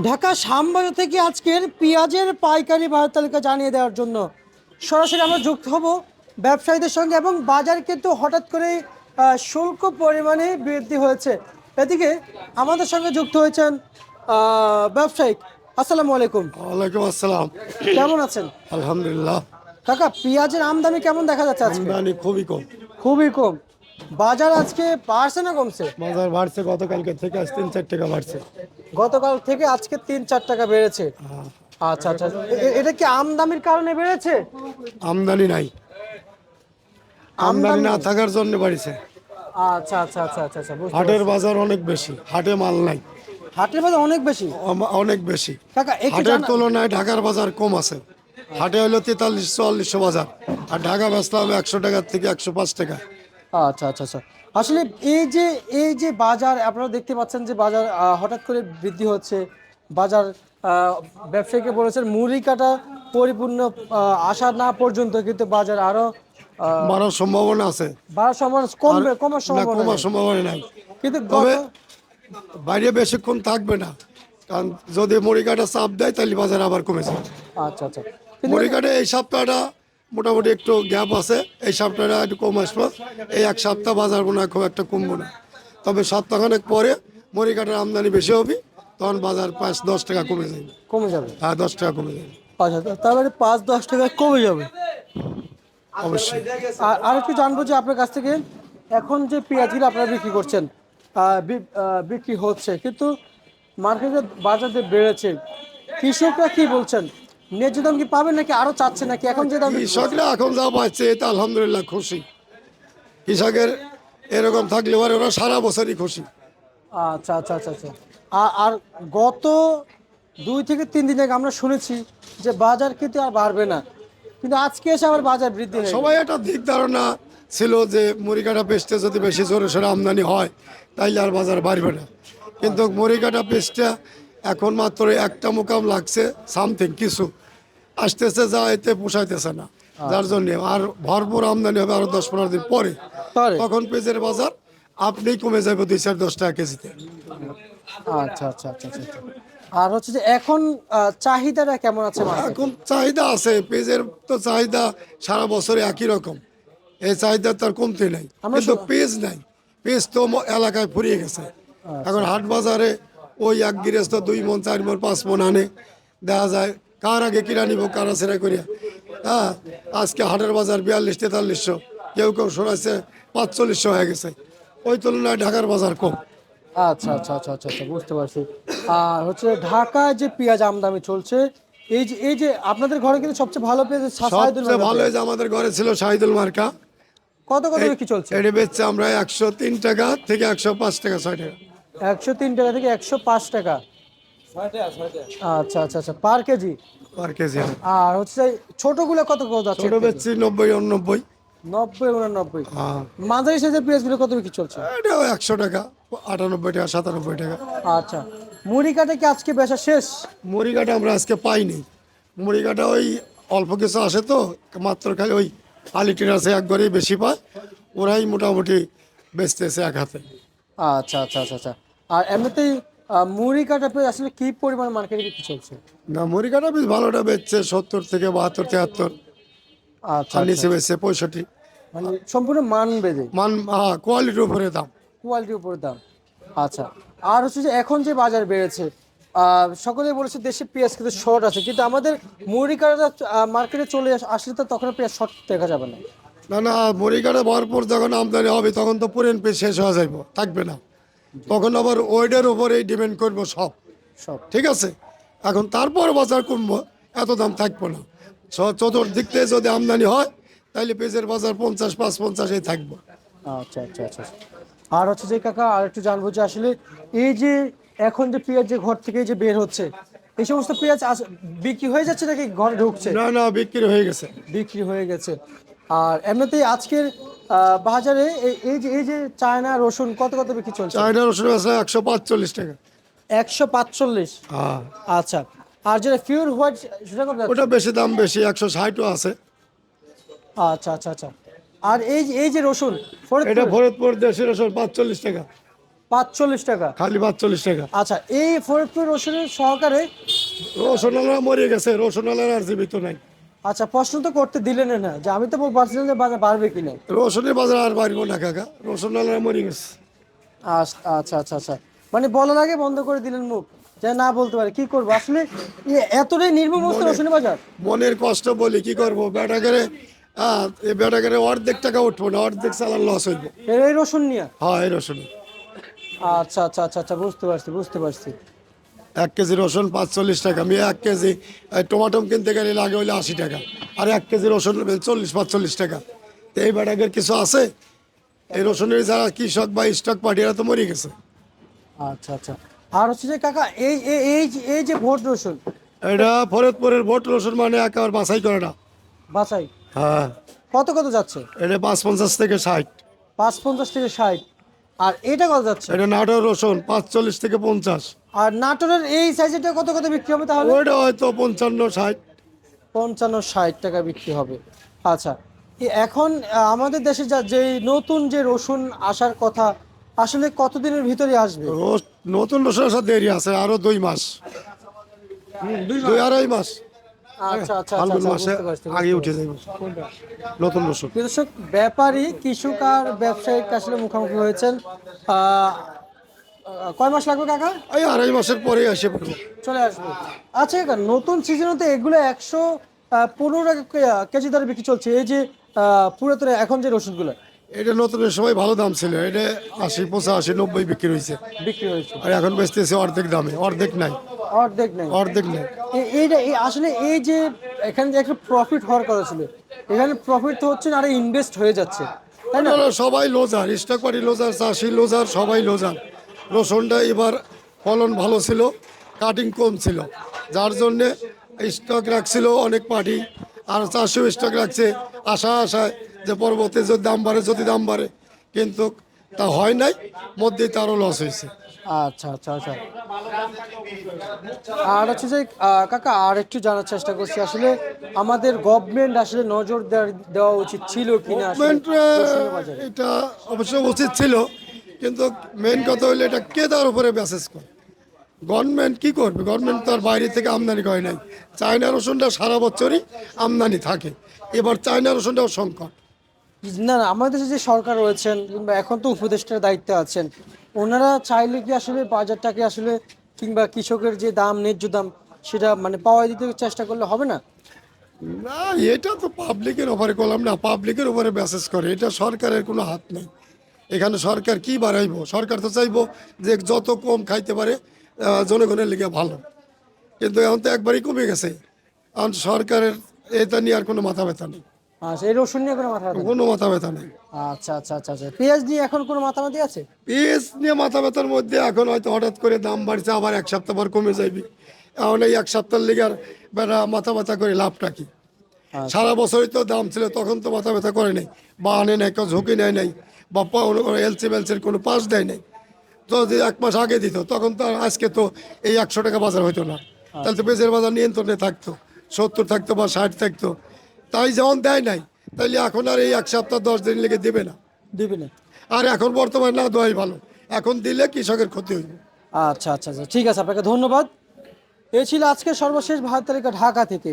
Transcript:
ঢাকা শ্যামবাজার থেকে আজকের পেঁয়াজের পাইকারি বাজার তালিকা জানিয়ে দেওয়ার জন্য সরাসরি আমরা যুক্ত হব ব্যবসায়ীদের সঙ্গে এবং বাজার কিন্তু হঠাৎ করে শুল্ক পরিমাণে বৃদ্ধি হয়েছে। এদিকে আমাদের সঙ্গে যুক্ত হয়েছেন ব্যবসায়িক। আসসালামু আলাইকুম। ওয়ালাইকুম আসসালাম। কেমন আছেন? আলহামদুলিল্লাহ। কাকা পেঁয়াজের আমদানি কেমন দেখা যাচ্ছে আজকে? আমদানি খুবই কম। খুবই কম। বাজার আজকে বাড়ছে না কমছে? বাজার বাড়ছে গতকালকে থেকে আজ তিন চার টাকা বাড়ছে। গতকাল থেকে আজকে তিন চার টাকা বেড়েছে। আচ্ছা আচ্ছা। এ- এটা কি আমদানির কারণে বেড়েছে? আমদানি নাই। আমদানি না থাকার জন্য বাড়ছে। আচ্ছা আচ্ছা আচ্ছা আচ্ছা আচ্ছা হাটের বাজার অনেক বেশি হাটে মাল নাই। হাটের বাজার অনেক বেশি? অনেক বেশি। হাটের তুলনায় ঢাকার বাজার কম আছে। হাটে হলো তেতাল্লিশ চুয়াল্লিশশো বাজার। আর ঢাকা বেচলাম একশো টাকার থেকে একশো পাঁচ টাকা। আচ্ছা আচ্ছা আচ্ছা। আসলে এই যে এই যে বাজার আপনারা দেখতে পাচ্ছেন যে বাজার হঠাৎ করে বৃদ্ধি হচ্ছে। বাজার ব্যবসায়ীকে বলেছেন মুড়ি কাটা পরিপূর্ণ আসা না পর্যন্ত কিন্তু বাজার আরও বাড়ার সম্ভাবনা আছে। বাড়ার সম্ভাবনা কমবে কমার সম্ভাবনা কমার সম্ভাবনা নাই। কিন্তু তবে বাইরে বেশিক্ষণ থাকবে না। কারণ যদি মরিকাটা চাপ দেয় তাহলে বাজার আবার কমে যাবে আচ্ছা। আচ্ছা মুড়ি কাটা এই সপ্তাহটা মোটামুটি একটু গ্যাপ আছে। এই সপ্তাহটা একটু কম আসবে। এই এক সপ্তাহ বাজার মনে খুব একটা কমবো না। তবে সপ্তাহখানেক পরে মরিকাটার আমদানি বেশি হবে তখন বাজার পাঁচ দশ টাকা কমে যাবে। কমে যাবে? হ্যাঁ দশ টাকা কমে যাবে। আচ্ছা তা- তার মানে পাঁচ দশ টাকা কমে যাবে? অবশ্যই। আর আর একটু জানব যে আপনার কাছ থেকে এখন যে পেঁয়াজগুলো আপনারা বিক্রি করছেন বিক্রি হচ্ছে কিন্তু মার্কেটে বাজারে বেড়েছে কৃষকরা কি বলছেন? ন্যায্য দাম কি পাবেন নাকি আরও চাচ্ছে নাকি? এখন যে দাম কৃষকরা এখন যা পাচ্ছে এটা আলহামদুলিল্লাহ খুশি। কৃষকের এরকম থাকলে পরে ওরা সারা বছরই খুশি। আচ্ছা আচ্ছা আচ্ছা আচ্ছা। আর- আর গত দুই থেকে তিন দিন আগে আমরা শুনেছি যে বাজার কিন্তু আর বাড়বে না। কিন্তু আজকে এসে আবার বাজার বৃদ্ধি সবাই একটা দিক ধারণা ছিল যে মুড়িকাটা পেস্টে যদি বেশি জোরে সোরে আমদানি হয় তাইলে আর বাজার বাড়বে না। কিন্তু মুড়িকাটা পেস্টটা এখন মাত্র একটা মোকাম লাগছে সামথিং কিছু। আসতেছে যা এতে পোষাইতেছে না। যার জন্য আর ভরপুর আমদানি হবে আরও দশ পনেরো দিন পরে? তখন পেঁয়াজের বাজার আপনি কমে যাবে দুই চার দশ টাকা কেজিতে। আচ্ছা আচ্ছা আচ্ছা আচ্ছা আচ্ছা। আর হচ্ছে যে এখন চাহিদাটা কেমন আছে এখন চাহিদা আছে পেঁয়াজের তো চাহিদা সারা বছরে একই রকম। এই চাহিদা তার কমতে নাই কিন্তু পেঁয়াজ নাই। পেঁয়াজ তো এলাকায় ফুরিয়ে গেছে। আচ্ছা। এখন হাট বাজারে ওই এক গৃহস্থ দুই মন চার মন পাঁচ মন আনে। দেখা যায় কার আগে কিনা নিব কারা সেরা করিয়া হ্যাঁ আজকে হাটের বাজার বিয়াল্লিশ তেতাল্লিশশো। কেউ কেউ শোনাচ্ছে পাঁচচল্লিশশো হয়ে গেছে। ওই তুলনায় ঢাকার বাজার কম। আচ্ছা আচ্ছা আচ্ছা আচ্ছা আচ্ছা বুঝতে পারছি। আর হচ্ছে ঢাকায় যে পেঁয়াজ আমদানি চলছে এই যে এই যে আপনাদের ঘরে কিন্তু সবচেয়ে ভালো পেঁয়াজ সবচেয়ে ভালো। যে আমাদের ঘরে ছিল শাহিদুল মার্কা। কত কত কি চলছে? এটা বেচছে আমরা একশো তিন টাকা থেকে একশো পাঁচ টাকা ছয় টাকা। একশো তিন টাকা থেকে একশো পাঁচ টাকা। আচ্ছা আচ্ছা আচ্ছা পার কেজি? পার কেজি। আর হচ্ছে ছোটগুলো কত কত যাচ্ছে ছোট বেচছি নব্বই উননব্বই। নব্বই উননব্বই। হ্যাঁ। মাঝারি সাইজের পেঁয়াজগুলো কত বিক্রি চলছে? এটাও একশো টাকা আটানব্বই টাকা সাতানব্বই টাকা। আচ্ছা। মুড়ি কাটা কি আজকে বেচা শেষ? মুড়ি কাটা আমরা আজকে পাইনি। মুড়ি কাটা ওই অল্প কিছু আসে তো মাত্র খালি ওই আলিটির আছে এক ঘরেই বেশি পায়। ওরাই মোটামুটি বেচতেছে এক হাতে। আচ্ছা আচ্ছা আচ্ছা আচ্ছা। আর এমনিতেই মুড়ি কাটা পেঁয়াজ আসলে কি পরিমাণ মার্কেটে বিক্রি চলছে? না মুড়ি কাটা বেশ ভালোটা বেচছে সত্তর থেকে বাহাত্তর তিয়াত্তর। আচ্ছা আর নিচে বেচছে পঁয়ষট্টি। মানে সম্পূর্ণ মান বেঁধে মান হ্যাঁ কোয়ালিটির উপরে দাম। কোয়ালিটির উপরে দাম। আচ্ছা। আর হচ্ছে যে এখন যে বাজার বেড়েছে সকলে বলেছে দেশে পেঁয়াজ কিন্তু শর্ট আছে কিন্তু আমাদের মুড়ি কাটা মার্কেটে চলে আস- আসলে তো তখন পেঁয়াজ শর্ট দেখা যাবে না। না না মুড়ি কাটা ভরপুর যখন আমদানি হবে তখন তো পুরেন পেয়ে শেষ হয়ে যাইব থাকবে না। তখন আবার ওয়েডের উপরেই ডিপেন্ড করব সব। সব। ঠিক আছে? এখন তারপর বাজার কমবো এত দাম থাকব না। চ- চতুর্দিক থেকে যদি আমদানি হয় তাহলে পেঁয়াজের বাজার পঞ্চাশ পাঁচ পঞ্চাশেই থাকব। আচ্ছা আচ্ছা আচ্ছা আচ্ছা। আর হচ্ছে যে কাকা আর একটু জানব যে আসলে এই যে এখন যে পেঁয়াজ যে ঘর থেকে যে বের হচ্ছে এই সমস্ত পেঁয়াজ বিক্রি হয়ে যাচ্ছে নাকি ঘরে ঢুকছে? না না বিক্রি হয়ে গেছে। বিক্রি হয়ে গেছে। আর এমনিতেই আজকের বাজারে এই- যে এই যে চায়না রসুন কত কত বিক্রি চলছে? চায়না রসুন আছে একশো পাঁচচল্লিশ টাকা। একশো পাঁচচল্লিশ? হ্যাঁ। আচ্ছা। আর যেটা পিওর হোয়াইট সেটা কত? ওটা বেশি দাম বেশি একশো ষাটও আছে। আচ্ছা আচ্ছা আচ্ছা। আর এই যে এই যে রসুন এটা ফরিদপুর দেশের রসুন পাঁচচল্লিশ টাকা। পাঁচচল্লিশ টাকা? খালি পাঁচচল্লিশ টাকা। আচ্ছা এই ফরিদপুর রসুনের সহকারে রসুনালা মরে গেছে রসুনালার আর জীবিত নাই। আচ্ছা প্রশ্ন তো করতে দিলেন না যে আমি তো পারছিলাম যে বাজার বাড়বে কিনা রসুনের বাজার আর বাড়ব না কাকা। রসুনালা মরে গেছে। আচ্ছা আচ্ছা আচ্ছা। মানে বলার আগে বন্ধ করে দিলেন মুখ যে না বলতে পারে কি করব? আসলে এতটাই নির্মম অবস্থা রসুনের বাজার। মনের কষ্ট বলি কি করব? বেটা করে আহ, এই বেটা করে অর্ধেক টাকা উঠবো না অর্ধেক চালান লস হইব। এই রসুন নিয়ে? হ্যাঁ এই রসুন আচ্ছা আচ্ছা আচ্ছা আচ্ছা বুঝতে পারছি বুঝতে পারছি। এক কেজি রসুন পাঁচচল্লিশ টাকা আমি এক কেজি এই টমাটম কিনতে গেলে লাগে হইলে আশি টাকা আর এক কেজি রসুন চল্লিশ পাঁচচল্লিশ টাকা। তো এই বেটাকের কিছু আছে? এই রসুনের যারা কৃষক বা স্টক পার্টি এরা তো মরে গেছে। আচ্ছা আচ্ছা। আর হচ্ছে যে কাকা এই এই- এই যে- এই যে ভোট রসুন এটা ফরিদপুরের ভোট রসুন মানে একেবারে বাছাই করে না। বাছাই? হ্যাঁ। কত কত যাচ্ছে? এটা পাঁচ পঞ্চাশ থেকে ষাট। পাঁচ পঞ্চাশ থেকে ষাট। আর এটা কত যাচ্ছে? এটা নাটোর রসুন পাঁচচল্লিশ থেকে পঞ্চাশ। আর নাটোরের এই সাইজেরটা কত কত বিক্রি হবে তাহলে? ওইটা হয়তো পঞ্চান্ন ষাট। পঞ্চান্ন ষাট টাকা বিক্রি হবে। আচ্ছা এখন আমাদের দেশে যা যে নতুন যে রসুন আসার কথা আসলে কতদিনের ভিতরে আসবে? নতুন রসুন আসার দেরি আছে আরও দুই মাস। দুই আড়াই মাস। আচ্ছা আচ্ছা ফাল্গুন আচ্ছা, মাসে আগে উঠে যাবে নতুন রসুন দর্শক ব্যাপারী কৃষক আর ব্যবসায়িক আসলে মুখোমুখি হয়েছেন। কয় মাস লাগবে কাকা? এই আড়াই মাসের পরে। পড়ব চলে আসবে। আচ্ছা কাকা নতুন সিজনে তো এগুলো একশো পনেরো কেজি দরে বিক্রি চলছে। এই যে পুরাতন এখন যে রসুনগুলো। এটা নতুনের সময় ভালো দাম ছিল। এটা আশি পঁচাশি নব্বই বিক্রি হয়েছে। বিক্রি হয়েছে। আর এখন বেচতেছে অর্ধেক দামে অর্ধেক নাই। অর্ধেক নেই। অর্ধেক নেই। এইটা এই আসলে এই যে এখানে যে একটা প্রফিট হওয়ার কথা ছিল এখানে প্রফিট তো হচ্ছে না আরে ইনভেস্ট হয়ে যাচ্ছে। তাই না? সবাই লোজার স্টক পার্টি লোজার চাষি লোজার সবাই লোজার রসুনটা এবার ফলন ভালো ছিল কাটিং কম ছিল। যার জন্যে স্টক রাখছিল অনেক পার্টি আর চাষিও স্টক রাখছে আশা আশায় যে পরবর্তী যদি দাম বাড়ে যদি দাম বাড়ে কিন্তু তা হয় নাই মধ্যে তারও লস হয়েছে। আচ্ছা আচ্ছা আচ্ছা। আর হচ্ছে যে কাকা আর একটু জানার চেষ্টা করছি আসলে আমাদের গভর্নমেন্ট আসলে নজর দেওয়া উচিত ছিল কিনা এটা অবশ্য উচিত ছিল কিন্তু মেন কথা হলো এটা কে তার উপরে মেসেজ করে? গভর্নমেন্ট কি করবে? গভর্নমেন্ট তো আর বাইরে থেকে আমদানি করে নাই। চায়না রসুনটা সারা বছরই আমদানি থাকে। এবার চায়না রসুনটাও সংকট। না না, আমাদের দেশে যে সরকার রয়েছেন কিংবা এখন তো উপদেষ্টার দায়িত্বে আছেন, ওনারা চাইলে কি আসলে বাজারটাকে আসলে কিংবা কৃষকের যে দাম, ন্যায্য দাম, সেটা মানে পাওয়া দিতে চেষ্টা করলে হবে না? না, এটা তো পাবলিকের উপরে করলাম না, পাবলিকের উপরে মেসেজ করে, এটা সরকারের কোনো হাত নেই। এখানে সরকার কি বাড়াইবো? সরকার তো চাইব যে যত কম খাইতে পারে জনগণের লিগে ভালো। কিন্তু এখন তো একবারই কমে গেছে। এখন সরকারের এটা নিয়ে আর কোনো মাথা ব্যথা নেই। আচ্ছা এই রসুন নিয়ে কোনো মাথা ব্যথা নেই? কোনো মাথা ব্যথা নেই। আচ্ছা আচ্ছা আচ্ছা আচ্ছা। পেঁয়াজ নিয়ে এখন কোনো মাথামাতি আছে? পেঁয়াজ নিয়ে মাথা ব্যথার মধ্যে এখন হয়তো হঠাৎ করে দাম বাড়ছে আবার এক সপ্তাহ পর কমে যাইবি। এখন এই এক সপ্তাহের লিগে আর বেড়া মাথা ব্যথা করে লাভটা কি? সারা বছরই তো দাম ছিল তখন তো মাথা ব্যথা করে নাই। বা আনে নাই কেউ ঝুঁকি নেয় নাই বা এলসি বেলসির কোনো পাস দেয় নাই। তো যে এক মাস আগে দিত তখন তো আর আজকে তো এই একশো টাকা বাজার হইতো না। তাহলে তো পেঁয়াজের বাজার নিয়ন্ত্রণে থাকতো সত্তর থাকতো বা ষাট থাকতো। তাই যেমন দেয় নাই তাহলে এখন আর এই এক সপ্তাহ দশ দিন লেগে দেবে না। দেবে না। আর এখন বর্তমানে না দেওয়াই ভালো। এখন দিলে কৃষকের ক্ষতি হইবে। আচ্ছা আচ্ছা আচ্ছা ঠিক আছে আপনাকে ধন্যবাদ। এ ছিল আজকে সর্বশেষ ভারত তালিকা ঢাকা থেকে।